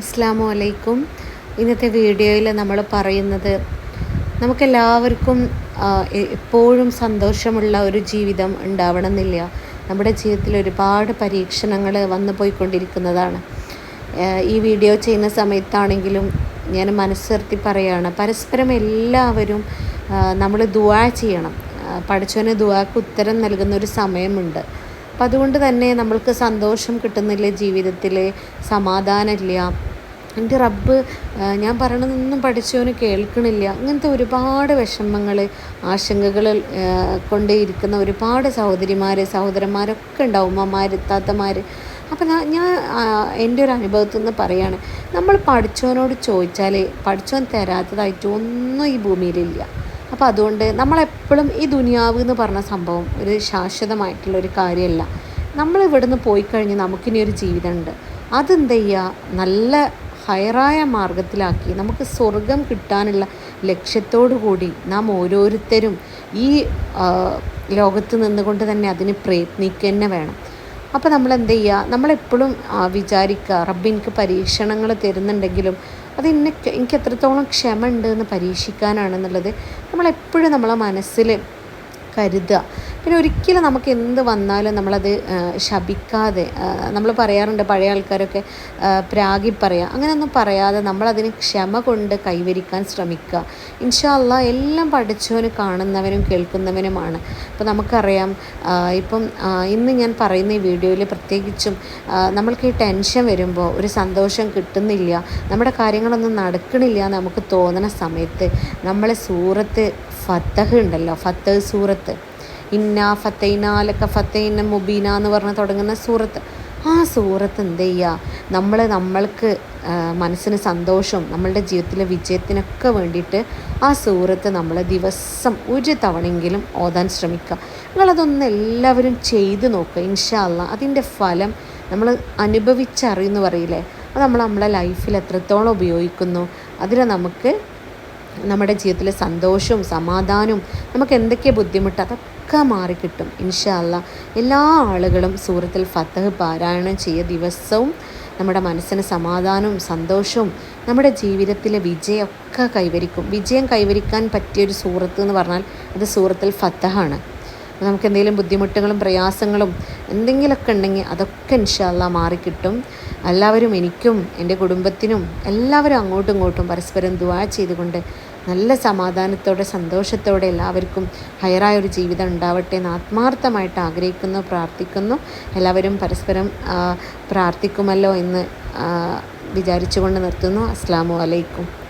അസ്സാമു അലൈക്കും. ഇന്നത്തെ വീഡിയോയിൽ നമ്മൾ പറയുന്നത് നമുക്കെല്ലാവർക്കും എപ്പോഴും സന്തോഷമുള്ള ഒരു ജീവിതം ഉണ്ടാവണമെന്നില്ല. നമ്മുടെ ജീവിതത്തിൽ ഒരുപാട് പരീക്ഷണങ്ങൾ വന്നു പോയിക്കൊണ്ടിരിക്കുന്നതാണ്. ഈ വീഡിയോ ചെയ്യുന്ന സമയത്താണെങ്കിലും ഞാൻ മനസ്സിർത്തി പറയുകയാണ് പരസ്പരം എല്ലാവരും നമ്മൾ ദുവാ ചെയ്യണം. പഠിച്ചവന് ദുവാക്ക് ഉത്തരം നൽകുന്ന ഒരു സമയമുണ്ട്. അപ്പം അതുകൊണ്ട് തന്നെ നമ്മൾക്ക് സന്തോഷം കിട്ടുന്നില്ല ജീവിതത്തിൽ സമാധാനമില്ല. എന്റെ റബ്ബ് ഞാൻ പറയണതൊന്നും പഠിച്ചവന് കേൾക്കണില്ല. അങ്ങനത്തെ ഒരുപാട് വിഷമങ്ങൾ ആശങ്കകൾ കൊണ്ട് ഇരിക്കുന്ന ഒരുപാട് സഹോദരിമാർ സഹോദരന്മാരൊക്കെ ഉണ്ടാവും അമ്മമാർ താത്തമാർ അപ്പം ഞാൻ എന്റെ ഒരു അനുഭവത്തിൽ നിന്ന് പറയാണ്. നമ്മൾ പഠിച്ചവനോട് ചോദിച്ചാൽ പഠിച്ചവൻ തരാത്തതായിട്ട് ഒന്നും ഈ ഭൂമിയിലില്ല. അപ്പോൾ അതുകൊണ്ട് നമ്മളെപ്പോഴും ഈ ദുനിയാവ് എന്ന് പറഞ്ഞ സംഭവം ഒരു ശാശ്വതമായിട്ടുള്ള ഒരു കാര്യമല്ല. നമ്മൾ ഇവിടുന്ന് പോയി കഴിഞ്ഞ് നമുക്കിനി ഒരു ജീവിതമുണ്ട്. അതെന്ത് ചെയ്യുക നല്ല ഹയറായ മാർഗത്തിലാക്കി നമുക്ക് സ്വർഗം കിട്ടാനുള്ള ലക്ഷ്യത്തോടു കൂടി നാം ഓരോരുത്തരും ഈ ലോകത്ത് നിന്നുകൊണ്ട് തന്നെ അതിന് പ്രയത്നിക്കുക തന്നെ വേണം. അപ്പോൾ നമ്മൾ എന്ത് ചെയ്യുക നമ്മളെപ്പോഴും വിചാരിക്കുക റബ്ബ് എനിക്ക് പരീക്ഷണങ്ങൾ തരുന്നുണ്ടെങ്കിലും അത് ഇന്ന എനിക്ക് എത്രത്തോളം ക്ഷമ ഉണ്ട് എന്ന് പരീക്ഷിക്കാനാണെന്നുള്ളത് നമ്മളെപ്പോഴും നമ്മളെ മനസ്സിൽ കരുതുക. പിന്നെ ഒരിക്കലും നമുക്ക് എന്ത് വന്നാലും നമ്മളത് ശപിക്കാതെ നമ്മൾ പറയാറുണ്ട് പഴയ ആൾക്കാരൊക്കെ പ്രാഗി പറയുക അങ്ങനെയൊന്നും പറയാതെ നമ്മളതിന് ക്ഷമ കൊണ്ട് കൈവരിക്കാൻ ശ്രമിക്കുക. ഇൻഷാല്ല എല്ലാം പഠിച്ചവന് കാണുന്നവനും കേൾക്കുന്നവനുമാണ്. അപ്പോൾ നമുക്കറിയാം ഇപ്പം ഇന്ന് ഞാൻ പറയുന്ന ഈ വീഡിയോയിൽ പ്രത്യേകിച്ചും നമ്മൾക്ക് ഈ ടെൻഷൻ വരുമ്പോൾ ഒരു സന്തോഷം കിട്ടുന്നില്ല നമ്മുടെ കാര്യങ്ങളൊന്നും നടക്കണില്ല എന്ന് നമുക്ക് തോന്നുന്ന സമയത്ത് നമ്മളെ സൂറത്ത് ഫത്തഹ് ഉണ്ടല്ലോ ഫത്തഹ് സൂറത്ത്. ഇന്ന ഫത്തൈനാലൊക്കെ ഫത്തൈന മുബീന എന്ന് പറഞ്ഞ് തുടങ്ങുന്ന സൂറത്ത്. ആ സൂറത്ത് എന്ത് ചെയ്യുക നമ്മൾ നമ്മൾക്ക് മനസ്സിന് സന്തോഷവും നമ്മളുടെ ജീവിതത്തിലെ വിജയത്തിനൊക്കെ വേണ്ടിയിട്ട് ആ സൂറത്ത് നമ്മൾ ദിവസം ഒരു തവണയെങ്കിലും ഓതാൻ ശ്രമിക്കുക. നിങ്ങളതൊന്ന് എല്ലാവരും ചെയ്തു നോക്കുക ഇൻഷാല്ല അതിന്റെ ഫലം നമ്മൾ അനുഭവിച്ചറിയുന്നു പറയില്ലേ? അത് നമ്മൾ നമ്മളെ ലൈഫിൽ എത്രത്തോളം ഉപയോഗിക്കുന്നു. അതിൽ നമുക്ക് നമ്മുടെ ജീവിതത്തിലെ സന്തോഷവും സമാധാനവും നമുക്ക് എന്തൊക്കെ ബുദ്ധിമുട്ട്? അതൊക്കെ മാറിക്കിട്ടും ഇൻഷാല്ല എല്ലാ ആളുകളും സൂറത്തിൽ ഫത്തഹ് പാരായണം ചെയ്യുക ദിവസവും നമ്മുടെ മനസ്സിന് സമാധാനവും സന്തോഷവും നമ്മുടെ ജീവിതത്തിലെ വിജയമൊക്കെ കൈവരിക്കും. വിജയം കൈവരിക്കാൻ പറ്റിയൊരു സൂറത്ത് എന്ന് പറഞ്ഞാൽ അത് സൂറത്തിൽ ഫത്തഹാണ്. നമുക്ക് എന്തെങ്കിലും ബുദ്ധിമുട്ടുകളും പ്രയാസങ്ങളും എന്തെങ്കിലുമൊക്കെ ഉണ്ടെങ്കിൽ അതൊക്കെ ഇൻഷാല്ല മാറിക്കിട്ടും എല്ലാവരും എനിക്കും എന്റെ കുടുംബത്തിനും എല്ലാവരും അങ്ങോട്ടും ഇങ്ങോട്ടും പരസ്പരം ദുവാ ചെയ്തുകൊണ്ട് നല്ല സമാധാനത്തോടെ സന്തോഷത്തോടെ എല്ലാവർക്കും ഹയറായ ഒരു ജീവിതം ഉണ്ടാവട്ടെ എന്ന് ആത്മാർത്ഥമായിട്ട് ആഗ്രഹിക്കുന്നു പ്രാർത്ഥിക്കുന്നു. എല്ലാവരും പരസ്പരം പ്രാർത്ഥിക്കുമല്ലോ എന്ന് വിചാരിച്ചുകൊണ്ട് നിർത്തുന്നു. അസ്സാം വലൈക്കും